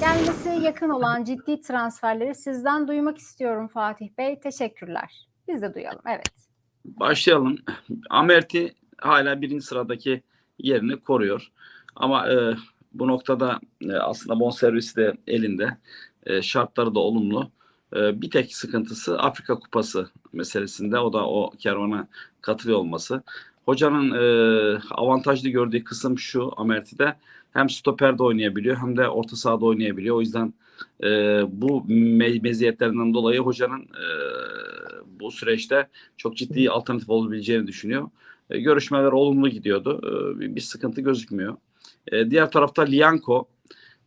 Gelmesi yakın olan ciddi transferleri sizden duymak istiyorum Fatih Bey. Teşekkürler. Biz de duyalım. Evet. Başlayalım. Amerti hala birinci sıradaki yerini koruyor. Ama e, bu noktada e, aslında bonservisi de elinde. E, şartları da olumlu. E, bir tek sıkıntısı Afrika Kupası meselesinde. O da o kervana katılıyor olması. Hocanın e, avantajlı gördüğü kısım şu Amerti'de hem stoperde oynayabiliyor hem de orta sahada oynayabiliyor. O yüzden e, bu me- meziyetlerinden dolayı hocanın e, bu süreçte çok ciddi alternatif olabileceğini düşünüyor. E, görüşmeler olumlu gidiyordu. E, bir, bir sıkıntı gözükmüyor. E, diğer tarafta Lianco.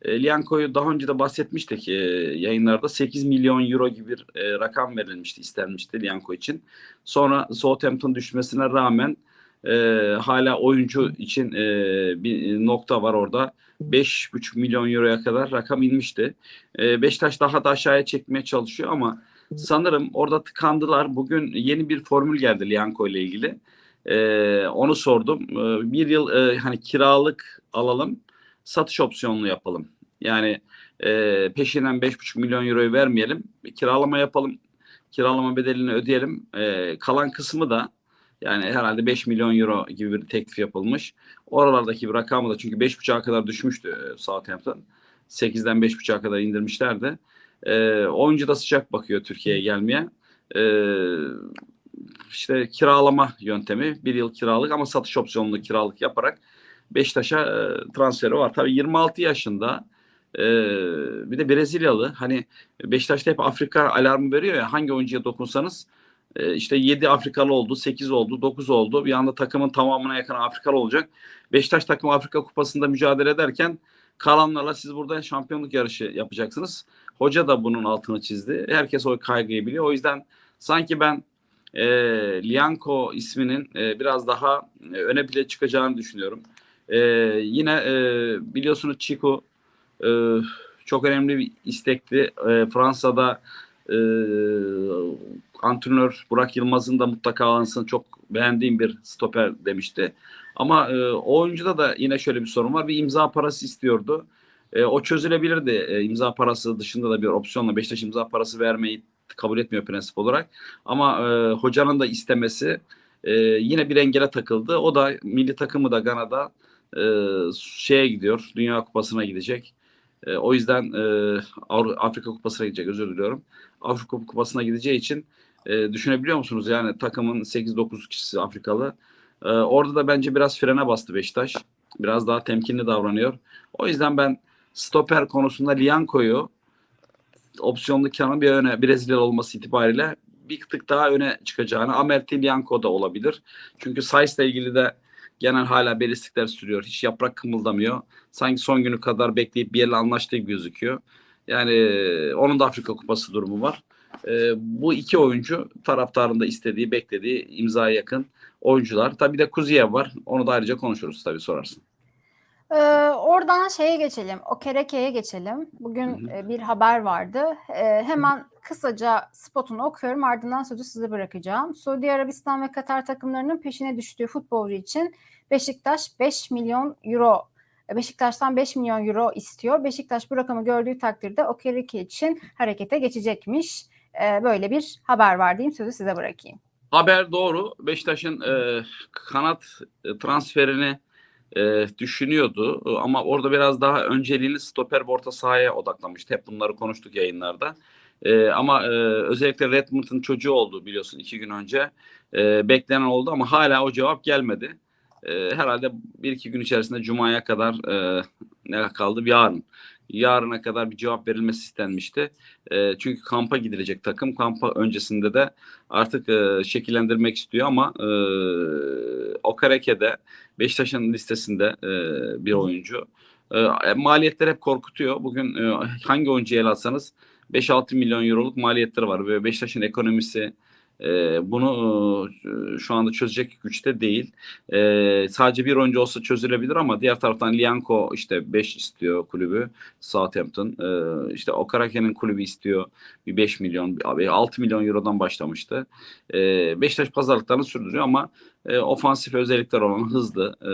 E, Lianco'yu daha önce de bahsetmiştik e, yayınlarda. 8 milyon euro gibi bir e, rakam verilmişti, istenmişti Lianco için. Sonra Southampton düşmesine rağmen e, hala oyuncu için e, bir nokta var orada. 5,5 milyon euroya kadar rakam inmişti. E, Beşiktaş daha da aşağıya çekmeye çalışıyor ama sanırım orada tıkandılar. Bugün yeni bir formül geldi Lianco ile ilgili. E, onu sordum. E, bir yıl e, hani kiralık alalım, satış opsiyonlu yapalım. Yani e, peşinden 5,5 milyon euroyu vermeyelim. Kiralama yapalım. Kiralama bedelini ödeyelim. E, kalan kısmı da yani herhalde 5 milyon euro gibi bir teklif yapılmış. Oralardaki bir rakamı da çünkü 5,5'a kadar düşmüştü e, Southampton. 8'den 5,5'a kadar indirmişlerdi. E, oyuncu da sıcak bakıyor Türkiye'ye gelmeye. E, işte kiralama yöntemi. Bir yıl kiralık ama satış opsiyonlu kiralık yaparak Beşiktaş'a e, transferi var. Tabii 26 yaşında e, bir de Brezilyalı. Hani Beşiktaş'ta hep Afrika alarmı veriyor ya hangi oyuncuya dokunsanız e, işte 7 Afrikalı oldu, 8 oldu, 9 oldu. Bir anda takımın tamamına yakın Afrikalı olacak. Beşiktaş takımı Afrika Kupası'nda mücadele ederken kalanlarla siz burada şampiyonluk yarışı yapacaksınız. Hoca da bunun altını çizdi. Herkes o kaygıyı biliyor. O yüzden sanki ben e, Lianco isminin e, biraz daha e, öne bile çıkacağını düşünüyorum. E, yine e, biliyorsunuz Chico e, çok önemli bir istekli. E, Fransa'da e, antrenör Burak Yılmaz'ın da mutlaka alansın çok beğendiğim bir stoper demişti. Ama e, oyuncuda da yine şöyle bir sorun var. Bir imza parası istiyordu. E, o çözülebilirdi. E, imza parası dışında da bir opsiyonla Beşiktaş imza parası vermeyi kabul etmiyor prensip olarak. Ama e, hocanın da istemesi e, yine bir engele takıldı. O da milli takımı da Gana'da e, şeye gidiyor. Dünya Kupası'na gidecek. E, o yüzden e, Afrika Kupası'na gidecek özür diliyorum. Afrika Kupası'na gideceği için e, düşünebiliyor musunuz? Yani takımın 8-9 kişisi Afrikalı. E, orada da bence biraz frene bastı Beşiktaş. Biraz daha temkinli davranıyor. O yüzden ben stoper konusunda Lianco'yu opsiyonlu kenar bir öne Brezilyalı olması itibariyle bir tık daha öne çıkacağını Amerti Lianco da olabilir. Çünkü Saiz'le ilgili de genel hala belirsizlikler sürüyor. Hiç yaprak kımıldamıyor. Sanki son günü kadar bekleyip bir yerle anlaştığı gibi gözüküyor. Yani onun da Afrika Kupası durumu var. E, bu iki oyuncu taraftarın da istediği, beklediği imzaya yakın oyuncular. Tabii de Kuziyev var. Onu da ayrıca konuşuruz tabii sorarsın. Ee, oradan şeye geçelim. Okereke'ye geçelim. Bugün Hı e, bir haber vardı. Ee, hemen kısaca spotunu okuyorum. Ardından sözü size bırakacağım. Suudi Arabistan ve Katar takımlarının peşine düştüğü futbolcu için Beşiktaş 5 milyon euro Beşiktaş'tan 5 milyon euro istiyor. Beşiktaş bu rakamı gördüğü takdirde Okereke için harekete geçecekmiş. Ee, böyle bir haber var diyeyim. Sözü size bırakayım. Haber doğru. Beşiktaş'ın e, kanat e, transferini e, düşünüyordu. E, Ama orada biraz daha önceliğini stoper ve orta sahaya odaklamıştı. Hep bunları konuştuk yayınlarda. E, ama e, özellikle Redmond'un çocuğu oldu biliyorsun iki gün önce. E, beklenen oldu ama hala o cevap gelmedi. E, herhalde bir iki gün içerisinde Cuma'ya kadar e, ne kaldı? Yarın. Yarına kadar bir cevap verilmesi istenmişti. E, çünkü kampa gidilecek takım. Kampa öncesinde de artık e, şekillendirmek istiyor ama e, Okareke'de Beşiktaş'ın listesinde e, bir oyuncu. E, maliyetler hep korkutuyor. Bugün e, hangi oyuncuya el atsanız 5-6 milyon euroluk maliyetleri var ve Beşiktaş'ın ekonomisi e, bunu e, şu anda çözecek güçte değil. E, sadece bir oyuncu olsa çözülebilir ama diğer taraftan Lianco işte 5 istiyor kulübü Southampton. E, işte Okarake'nin kulübü istiyor bir 5 milyon, bir 6 milyon eurodan başlamıştı. E, Beşiktaş pazarlıklarını sürdürüyor ama e, ofansif özellikler olan hızlı, e,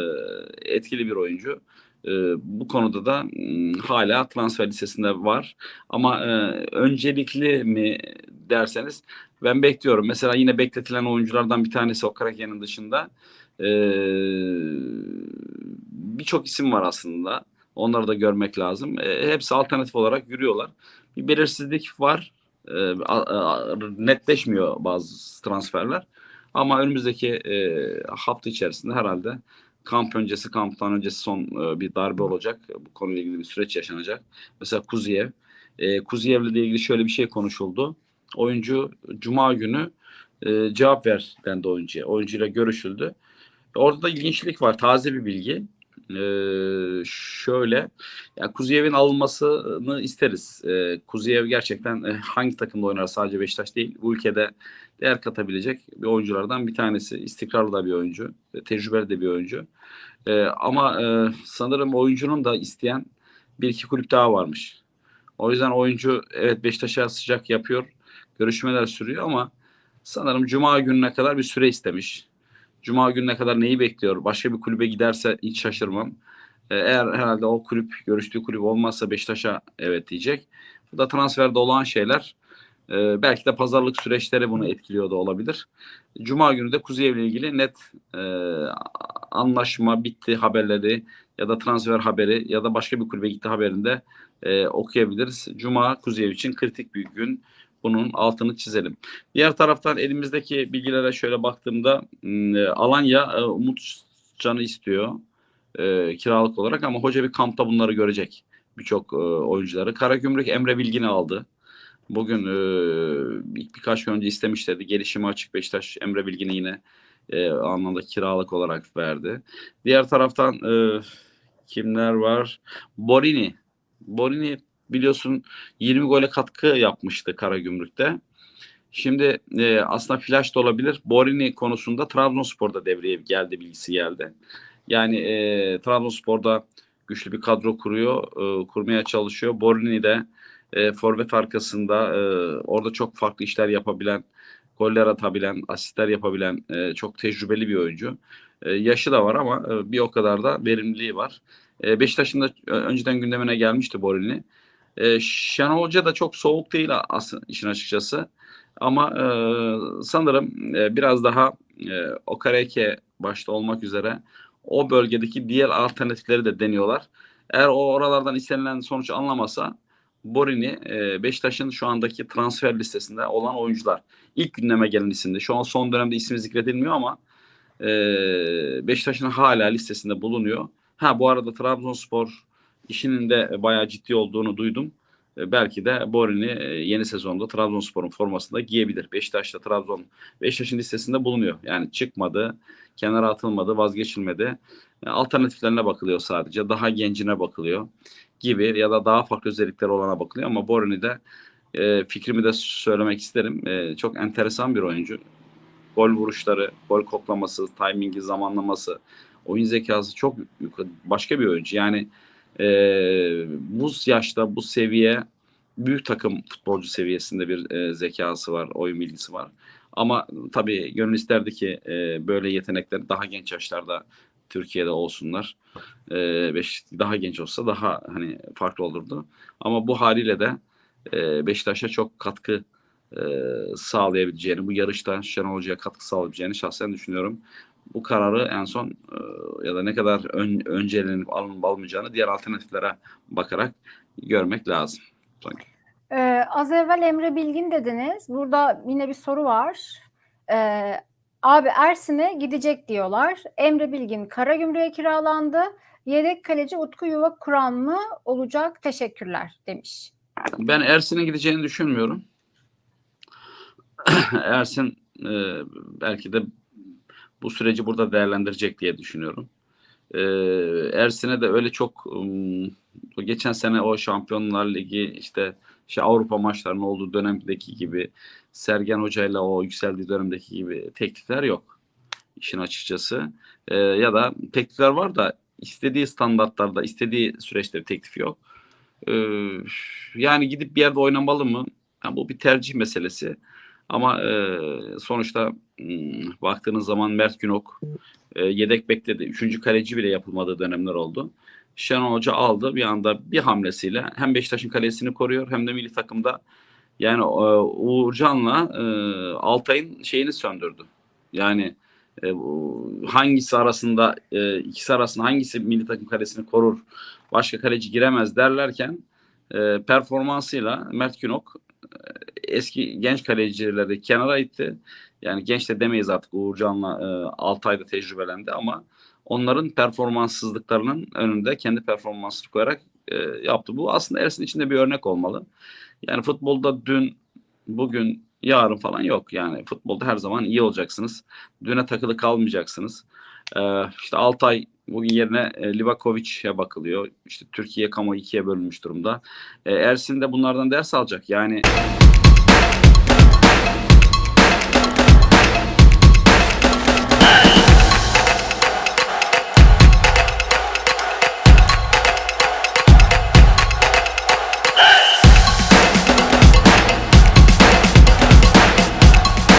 etkili bir oyuncu. E, bu konuda da m, hala transfer listesinde var. Ama e, öncelikli mi derseniz ben bekliyorum. Mesela yine bekletilen oyunculardan bir tanesi Okaraken'in dışında e, birçok isim var aslında. Onları da görmek lazım. E, hepsi alternatif olarak yürüyorlar. Bir belirsizlik var. E, a- a- netleşmiyor bazı transferler. Ama önümüzdeki e, hafta içerisinde herhalde kamp öncesi, kamptan öncesi son e, bir darbe olacak. Bu konuyla ilgili bir süreç yaşanacak. Mesela Kuziyev. E, Kuziyev'le ilgili şöyle bir şey konuşuldu. Oyuncu Cuma günü e, cevap ver dendi oyuncuya. Oyuncuyla görüşüldü. Orada da ilginçlik var. Taze bir bilgi. Ee, şöyle ya Kuziyev'in alınmasını isteriz. Ee, Kuziyev gerçekten e, hangi takımda oynar sadece Beşiktaş değil bu ülkede değer katabilecek bir oyunculardan bir tanesi. İstikrarlı da bir oyuncu, e, tecrübeli de bir oyuncu. Ee, ama e, sanırım oyuncunun da isteyen bir iki kulüp daha varmış. O yüzden oyuncu evet Beşiktaş'a sıcak yapıyor. Görüşmeler sürüyor ama sanırım Cuma gününe kadar bir süre istemiş. Cuma gününe kadar neyi bekliyor? Başka bir kulübe giderse hiç şaşırmam. Ee, Eğer herhalde o kulüp görüştüğü kulüp olmazsa Beşiktaş'a evet diyecek. Bu da transferde olan şeyler. Ee, belki de pazarlık süreçleri bunu etkiliyor da olabilir. Cuma günü de Kuzeyev'le ilgili net e, anlaşma bitti haberleri ya da transfer haberi ya da başka bir kulübe gitti haberinde e, okuyabiliriz. Cuma Kuzeyev için kritik bir gün. Bunun altını çizelim. Diğer taraftan elimizdeki bilgilere şöyle baktığımda m, Alanya e, Umut Can'ı istiyor e, kiralık olarak ama hoca bir kampta bunları görecek birçok e, oyuncuları. Karagümrük Emre Bilgin'i aldı. Bugün e, ilk birkaç gün önce istemişlerdi. Gelişimi açık Beşiktaş Emre Bilgin'i yine e, anlamda kiralık olarak verdi. Diğer taraftan e, kimler var? Borini. Borini biliyorsun 20 gole katkı yapmıştı Karagümrük'te. Şimdi e, aslında flash da olabilir. Borini konusunda Trabzonspor'da devreye geldi bilgisi geldi. Yani e, Trabzonspor'da güçlü bir kadro kuruyor, e, kurmaya çalışıyor. Borini de e, forvet arkasında e, orada çok farklı işler yapabilen, goller atabilen, asistler yapabilen e, çok tecrübeli bir oyuncu. E, yaşı da var ama e, bir o kadar da verimliliği var. E, Beşiktaş'ın da önceden gündemine gelmişti Borini. E, Şenol Hoca da çok soğuk değil aslında işin açıkçası. Ama e, sanırım e, biraz daha e, Okareke başta olmak üzere o bölgedeki diğer alternatifleri de deniyorlar. Eğer o oralardan istenilen sonuç anlamasa Borini e, Beşiktaş'ın şu andaki transfer listesinde olan oyuncular. İlk gündeme gelen isimdi. Şu an son dönemde ismi zikredilmiyor ama e, Beşiktaş'ın hala listesinde bulunuyor. Ha bu arada Trabzonspor işinin de bayağı ciddi olduğunu duydum. E, belki de Borini e, yeni sezonda Trabzonspor'un formasında giyebilir. Beşiktaş'ta Trabzon Beşiktaş'ın listesinde bulunuyor. Yani çıkmadı, kenara atılmadı, vazgeçilmedi. E, Alternatiflerine bakılıyor sadece. Daha gencine bakılıyor gibi ya da daha farklı özellikleri olana bakılıyor ama Borini de e, fikrimi de söylemek isterim. E, çok enteresan bir oyuncu. Gol vuruşları, gol koklaması, timingi, zamanlaması, oyun zekası çok başka bir oyuncu. Yani e, bu yaşta, bu seviye büyük takım futbolcu seviyesinde bir e, zekası var, oyun bilgisi var. Ama tabii gönül isterdi ki e, böyle yetenekler daha genç yaşlarda Türkiye'de olsunlar. E, beş, daha genç olsa daha hani farklı olurdu. Ama bu haliyle de e, Beşiktaş'a çok katkı e, sağlayabileceğini, bu yarışta Şenol Hoca'ya katkı sağlayabileceğini şahsen düşünüyorum. Bu kararı en son e, ya da ne kadar ön, öncelenip alınıp almayacağını diğer alternatiflere bakarak görmek lazım. Ee, az evvel Emre Bilgin dediniz. Burada yine bir soru var. Ee, abi Ersin'e gidecek diyorlar. Emre Bilgin Karagümrük'e kiralandı. Yedek kaleci Utku Yuva Kur'an mı olacak? Teşekkürler demiş. Ben Ersin'in gideceğini düşünmüyorum. Ersin e, belki de bu süreci burada değerlendirecek diye düşünüyorum. E, Ersin'e de öyle çok o geçen sene o Şampiyonlar Ligi işte şey Avrupa maçlarının olduğu dönemdeki gibi Sergen Hoca'yla o yükseldiği dönemdeki gibi teklifler yok. işin açıkçası. E, ya da teklifler var da istediği standartlarda, istediği süreçte bir teklif yok. E, yani gidip bir yerde oynamalı mı? Yani bu bir tercih meselesi. Ama e, sonuçta hmm, baktığınız zaman Mert Günok e, yedek bekledi. Üçüncü kaleci bile yapılmadığı dönemler oldu. Şenol Hoca aldı bir anda bir hamlesiyle hem Beşiktaş'ın kalesini koruyor hem de milli takımda yani e, Uğurcan'la e, Altay'ın şeyini söndürdü. Yani e, hangisi arasında e, ikisi arasında hangisi milli takım kalesini korur başka kaleci giremez derlerken e, performansıyla Mert Günok e, eski genç kalecileri kenara itti. Yani genç de demeyiz artık Uğurcan'la e, Altay'da tecrübelendi ama onların performanssızlıklarının önünde kendi performansını koyarak e, yaptı. Bu aslında Ersin için de bir örnek olmalı. Yani futbolda dün, bugün, yarın falan yok. Yani futbolda her zaman iyi olacaksınız. Düne takılı kalmayacaksınız. Ee, işte Altay bugün yerine e, Livakovic'e bakılıyor. İşte Türkiye kamu ikiye bölünmüş durumda. Ee, Ersin de bunlardan ders alacak. Yani